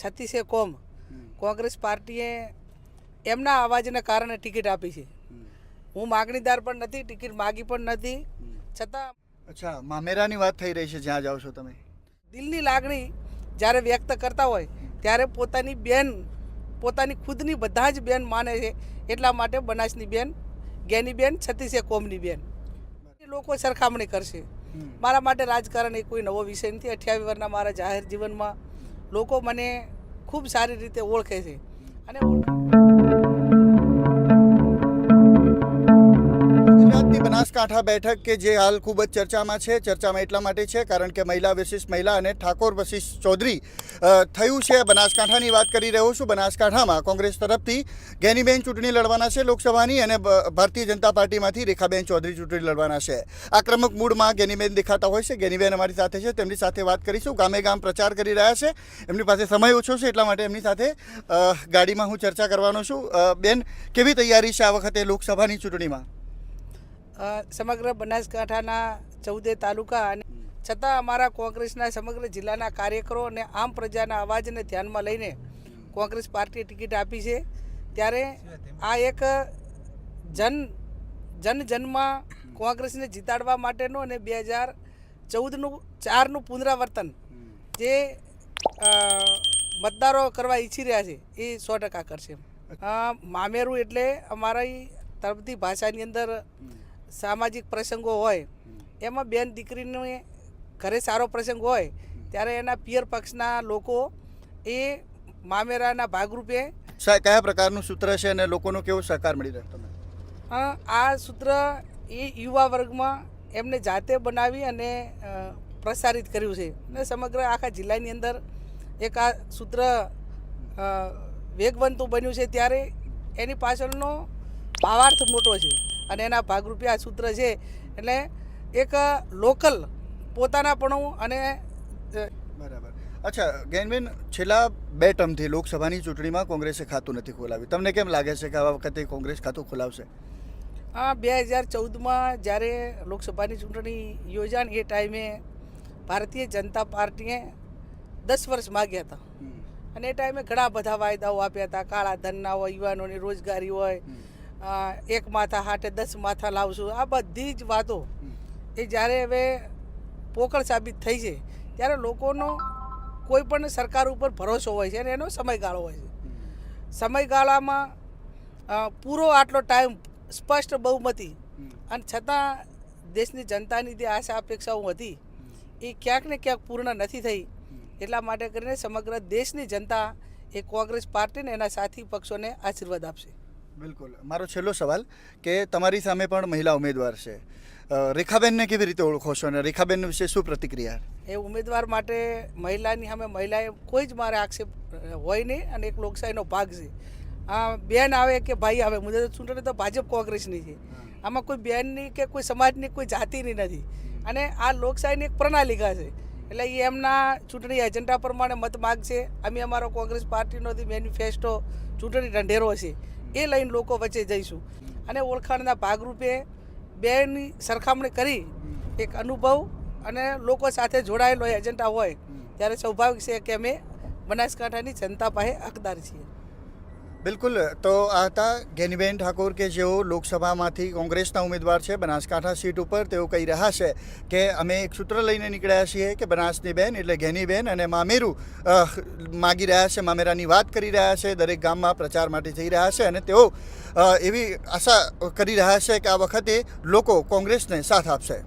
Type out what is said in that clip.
છત્તીસે કોમ. કોંગ્રેસ પાર્ટીએ એમના અવાજને કારણે ટિકિટ આપી છે. હું માગણીદાર પણ નથી ટિકિટ માગી પણ નથી. છતાં અચ્છા મામેરાની વાત થઈ રહી છે જ્યાં જાઓ છો તમે. દિલની લાગણી જ્યારે વ્યક્ત કરતા હોય ત્યારે પોતાની બેન પોતાની ખુદની બધા જ બેન માને છે એટલા માટે બનાસની બેન ગેની બેન છત્તીસે કોમની બેન. લોકો સરખામણી કરશે. મારા માટે રાજકારણ એ કોઈ નવો વિષય નથી. અઠ્યાવીસ વર્ષના મારા જાહેર જીવનમાં લોકો મને ખૂબ સારી રીતે ઓળખે છે. અને ઓળખ- બનાસકાંઠા બેઠક કે જે હાલ ખૂબ જ ચર્ચામાં છે, ચર્ચામાં એટલા માટે છે કારણ કે મહિલા વિશિષ્ટ મહિલા અને ઠાકોર વશિષ્ઠ ચૌધરી થયું છે. બનાસકાંઠાની વાત કરી રહ્યો છું. બનાસકાંઠામાં કોંગ્રેસ તરફથી ગેનીબેન ચૂંટણી લડવાના છે લોકસભાની અને ભારતીય જનતા પાર્ટીમાંથી રેખાબેન ચૌધરી ચૂંટણી લડવાના છે. આક્રમક મૂડમાં ગેનીબેન દેખાતા હોય છે. ગેનીબેન અમારી સાથે છે. તેમની સાથે વાત કરીશું. ગામે ગામ પ્રચાર કરી રહ્યા છે. એમની પાસે સમય ઓછો છે એટલા માટે એમની સાથે ગાડીમાં હું ચર્ચા કરવાનો છું. બેન, કેવી તૈયારી છે આ વખતે લોકસભાની ચૂંટણીમાં? સમગ્ર બનાસકાંઠાના ચૌદે તાલુકા અને છતાં અમારા કોંગ્રેસના સમગ્ર જિલ્લાના કાર્યકરો અને આમ પ્રજાના અવાજને ધ્યાનમાં લઈને કોંગ્રેસ પાર્ટીએ ટિકિટ આપી છે. ત્યારે આ એક જન જન જનમાં કોંગ્રેસને જીતાડવા માટેનું અને બે હજાર ચૌદનું, ચારનું પુનરાવર્તન જે મતદારો કરવા ઈચ્છી રહ્યા છે, એ સો ટકા કરશે. મામેરું એટલે અમારી તરફથી ભાષાની અંદર સામાજિક પ્રસંગો હોય એમાં બેન દીકરીને ઘરે સારો પ્રસંગ હોય ત્યારે એના પિયર પક્ષના લોકો એ મામેરાના ભાગરૂપે કયા પ્રકારનું સૂત્ર છે અને લોકોનો કેવો સહકાર મળી રહ્યો તમને? આ સૂત્ર એ યુવા વર્ગમાં એમને જાતે બનાવી અને પ્રસારિત કર્યું છે. અને સમગ્ર આખા જિલ્લાની અંદર એક આ સૂત્ર વેગવંતું બન્યું છે ત્યારે એની પાછળનો ભાવાર્થ મોટો છે અને એના ભાગરૂપે આ સૂત્ર છે. એટલે એક લોકલ પોતાનાપણું અને બરાબર. અચ્છા ગેનબેન છેલ્લા બે ટર્મથી લોકસભાની ચૂંટણીમાં કોંગ્રેસે ખાતું નથી ખોલાવ્યું. તમને કેમ લાગે છે કે આ વખતે કોંગ્રેસ ખાતું ખોલાવશે? આ બે હજાર ચૌદમાં જ્યારે લોકસભાની ચૂંટણી યોજાણ એ ટાઈમે ભારતીય જનતા પાર્ટીએ દસ વર્ષ માગ્યા હતા. અને એ ટાઈમે ઘણા બધા વાયદાઓ આપ્યા હતા. કાળા ધનના હોય યુવાનોની રોજગારી હોય એક માથા હાટે દસ માથા લાવશું આ બધી જ વાતો એ જ્યારે હવે પોકળ સાબિત થઈ છે, ત્યારે લોકોનો કોઈ પણ સરકાર ઉપર ભરોસો હોય છે અને એનો સમયગાળો હોય છે. સમયગાળામાં પૂરો આટલો ટાઈમ સ્પષ્ટ બહુમતી અને છતાં દેશની જનતાની જે આશા અપેક્ષાઓ હતી, એ ક્યાંક ને ક્યાંક પૂર્ણ નથી થઈ. એટલા માટે કરીને સમગ્ર દેશની જનતા એ કોંગ્રેસ પાર્ટીને એના સાથી પક્ષોને આશીર્વાદ આપશે. બિલકુલ. મારો છેલ્લો સવાલ કે તમારી સામે પણ મહિલા ઉમેદવાર છે. રેખાબેનને કેવી રીતે ઓળખો છો અને રેખાબેન વિશે શું પ્રતિક્રિયા? એ ઉમેદવાર માટે મહિલાની સામે મહિલાએ કોઈ જ મારે આક્ષેપ હોય નહીં અને એક લોકશાહીનો ભાગ છે. આ બેન આવે કે ભાઈ આવે મુદ્દે ચૂંટણી તો ભાજપ કોંગ્રેસની છે. આમાં કોઈ બેનની કે કોઈ સમાજની કોઈ જાતિની નથી. અને આ લોકશાહીની એક પ્રણાલિકા છે. એટલે એ એમના ચૂંટણી એજન્ડા પ્રમાણે મત માગશે. અમે અમારો કોંગ્રેસ પાર્ટીનો મેનિફેસ્ટો ચૂંટણી ઢંઢેરો છે. એ લઈને લોકો વચ્ચે જઈશું. અને ઓળખાણના ભાગરૂપે બેની સરખામણી કરી એક અનુભવ અને લોકો સાથે જોડાયેલો એજન્ડા હોય, ત્યારે સ્વાભાવિક છે કે અમે બનાસકાંઠાની જનતા પાસે હકદાર છીએ. બિલકુલ. તો આ હતા ગેનીબેન ઠાકોર કે જેઓ લોકસભામાંથી કોંગ્રેસના ઉમેદવાર છે, બનાસકાંઠા સીટ ઉપર. તેઓ કહી રહ્યા છે કે અમે એક સૂત્ર લઈને નીકળ્યા છીએ કે બનાસની બેન એટલે ઘેનીબેન અને મામેરું માગી રહ્યા છે, મામેરાની વાત કરી રહ્યા છે, દરેક ગામમાં પ્રચાર માટે જઈ રહ્યા છે અને તેઓ એવી આશા કરી રહ્યા છે કે આ વખતે લોકો કોંગ્રેસને સાથ આપશે.